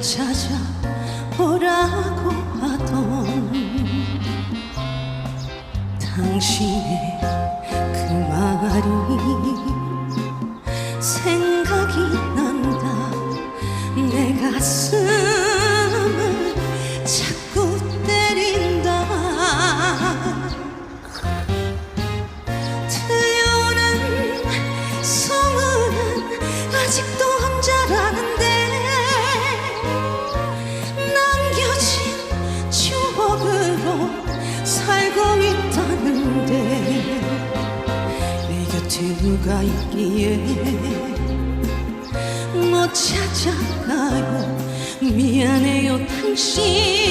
찾아오라고 하던 당신의 그 말이 생각이 난다. 내 가슴을 자꾸 때린다. 들려오는 소문은 아직도 혼자라 내 곁에 누가 있기에 못 찾아가요. 미안해요 당신